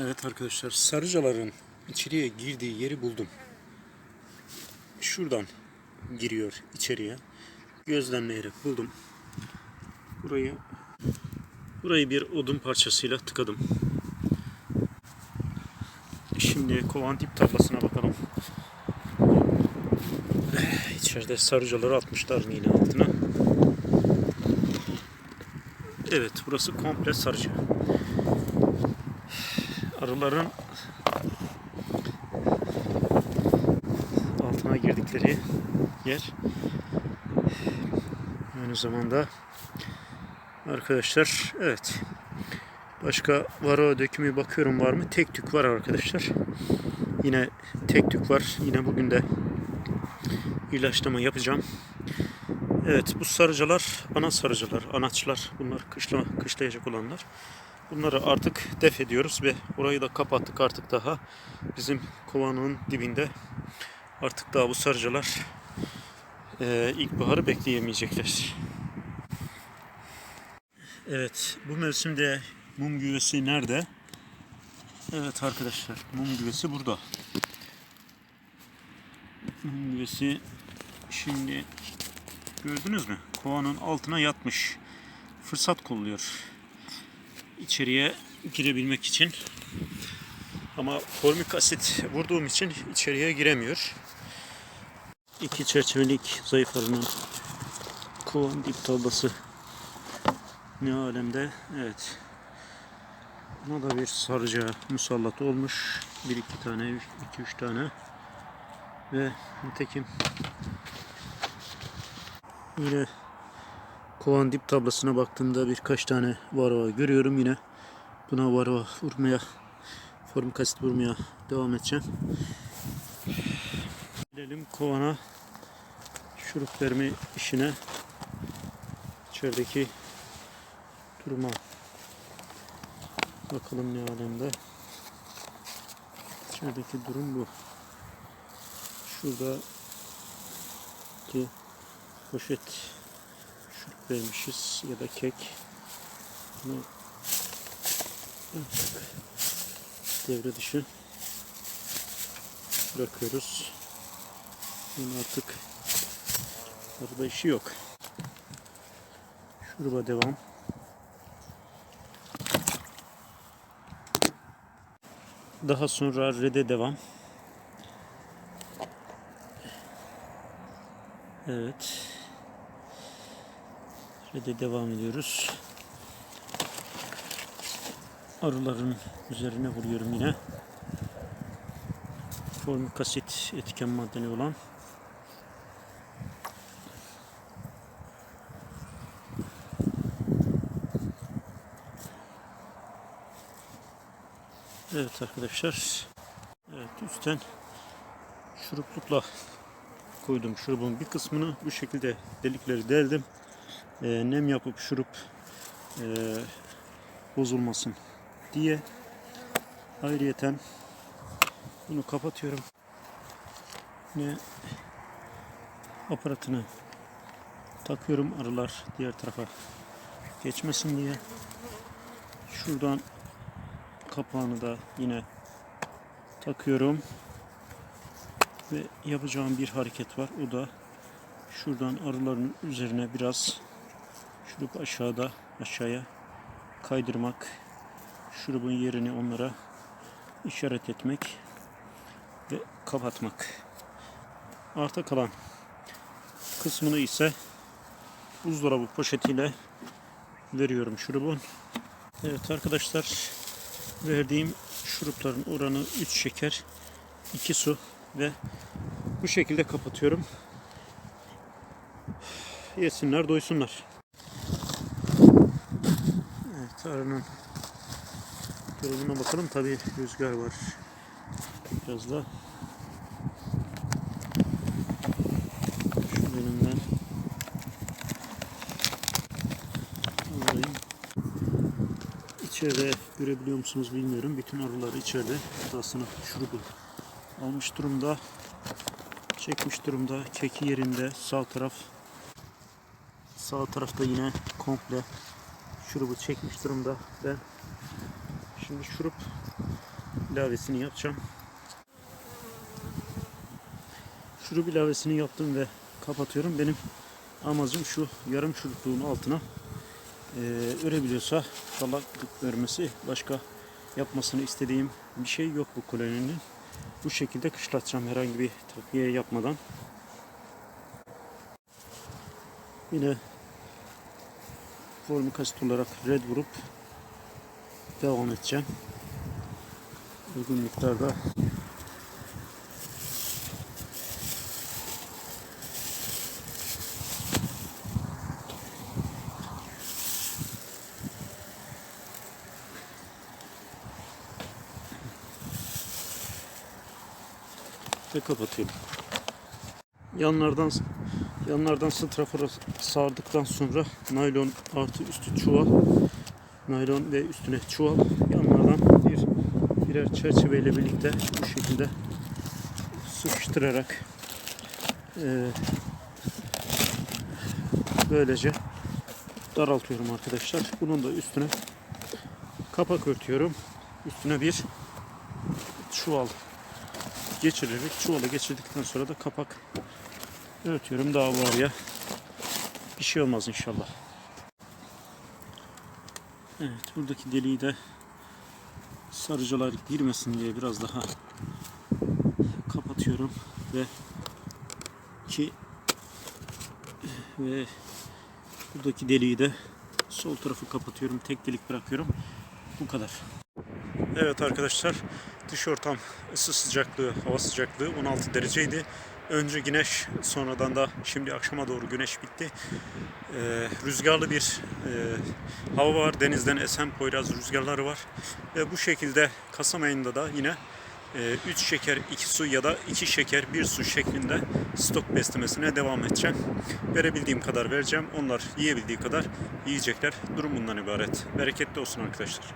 Evet arkadaşlar sarıcaların içeriye girdiği yeri buldum. Şuradan giriyor içeriye. Gözlemleyerek buldum. Burayı burayı bir odun parçasıyla tıkadım. Şimdi kovan dip tablasına bakalım. İçeride sarıcaları atmışlar yine altına. Evet burası komple sarıca. Arıların altına girdikleri yer. Aynı zamanda arkadaşlar evet başka varo dökümü bakıyorum var mı? Tek tük var arkadaşlar. Yine tek tük var. Yine bugün de ilaçlama yapacağım. Evet bu sarıcılar ana sarıcılar, anaçlar. Bunlar kışla, kışlayacak olanlar. Bunları artık def ediyoruz ve orayı da kapattık artık daha. Bizim kovanın dibinde artık daha bu sarıcılar e, ilkbaharı bekleyemeyecekler. Evet bu mevsimde mum güvesi nerede? Evet arkadaşlar mum güvesi burada. Mum güvesi şimdi gördünüz mü? Kovanın altına yatmış. Fırsat kolluyor içeriye girebilmek için. Ama formik asit vurduğum için içeriye giremiyor. İki çerçevelik zayıf arının kovan dip tablası ne alemde. Evet. Buna da bir sarıca musallat olmuş. Bir iki tane, iki üç tane. Ve nitekim yine kovan dip tablasına baktığımda birkaç tane varva görüyorum yine. Buna varva vurmaya, formik asit vurmaya devam edeceğim. Gelelim kovana şurup verme işine. İçerideki duruma bakalım ne alemde. İçerideki durum bu. Şurada ki poşet vermişiz ya da kek. Bunu devre dışı bırakıyoruz. Bunun artık arada işi yok. Şuruba devam. Daha sonra rede devam. Evet. Rede devam ediyoruz. Arıların üzerine vuruyorum yine. Formik asit etken maddeni olan. Evet arkadaşlar. Evet üstten şuruplukla koydum şurubun bir kısmını bu şekilde delikleri deldim. Ee, nem yapıp şurup e, bozulmasın diye ayrıyeten bunu kapatıyorum. Yine aparatını takıyorum arılar diğer tarafa geçmesin diye. Şuradan kapağını da yine takıyorum. Ve yapacağım bir hareket var. O da şuradan arıların üzerine biraz şurup aşağıda aşağıya kaydırmak. Şurubun yerini onlara işaret etmek ve kapatmak. Arta kalan kısmını ise buzdolabı poşetiyle veriyorum şurubun. Evet arkadaşlar verdiğim şurupların oranı 3 şeker 2 su ve bu şekilde kapatıyorum. Yesinler doysunlar. Evet arının durumuna bakalım. Tabi rüzgar var. Biraz da şu bölümden alayım. İçeride görebiliyor musunuz bilmiyorum. Bütün arılar içeride. Aslında şurubu almış durumda. Çekmiş durumda. Keki yerinde. Sağ taraf sağ tarafta yine komple şurubu çekmiş durumda. Ben şimdi şurup ilavesini yapacağım. Şurup ilavesini yaptım ve kapatıyorum. Benim amacım şu yarım çürüklüğün altına e, örebiliyorsa dalaklık vermesi. Başka yapmasını istediğim bir şey yok bu koloninin. Bu şekilde kışlatacağım herhangi bir takviye yapmadan. Yine formik asit olarak red vurup devam edeceğim. Uygun miktarda ve kapatıyorum. Yanlardan yanlardan strafor sardıktan sonra naylon artı üstü çuval naylon ve üstüne çuval yanlardan bir birer çerçeveyle birlikte bu şekilde sıkıştırarak eee, böylece daraltıyorum arkadaşlar. Bunun da üstüne kapak örtüyorum. Üstüne bir çuval geçirerek çuvala geçirdikten sonra da kapak örtüyorum. Daha var ya bir şey olmaz inşallah. Evet buradaki deliği de sarıcılar girmesin diye biraz daha kapatıyorum ve ki ve buradaki deliği de sol tarafı kapatıyorum. Tek delik bırakıyorum. Bu kadar. Evet arkadaşlar dış ortam ısı sıcaklığı, hava sıcaklığı 16 dereceydi. Önce güneş sonradan da şimdi akşama doğru güneş bitti. Ee, rüzgarlı bir e, hava var. Denizden esen Poyraz rüzgarları var. Ve bu şekilde Kasım ayında da yine 3 şeker 2 su ya da 2 şeker 1 su şeklinde stok beslemesine devam edeceğim. Verebildiğim kadar vereceğim. Onlar yiyebildiği kadar yiyecekler. Durum bundan ibaret. Bereketli olsun arkadaşlar.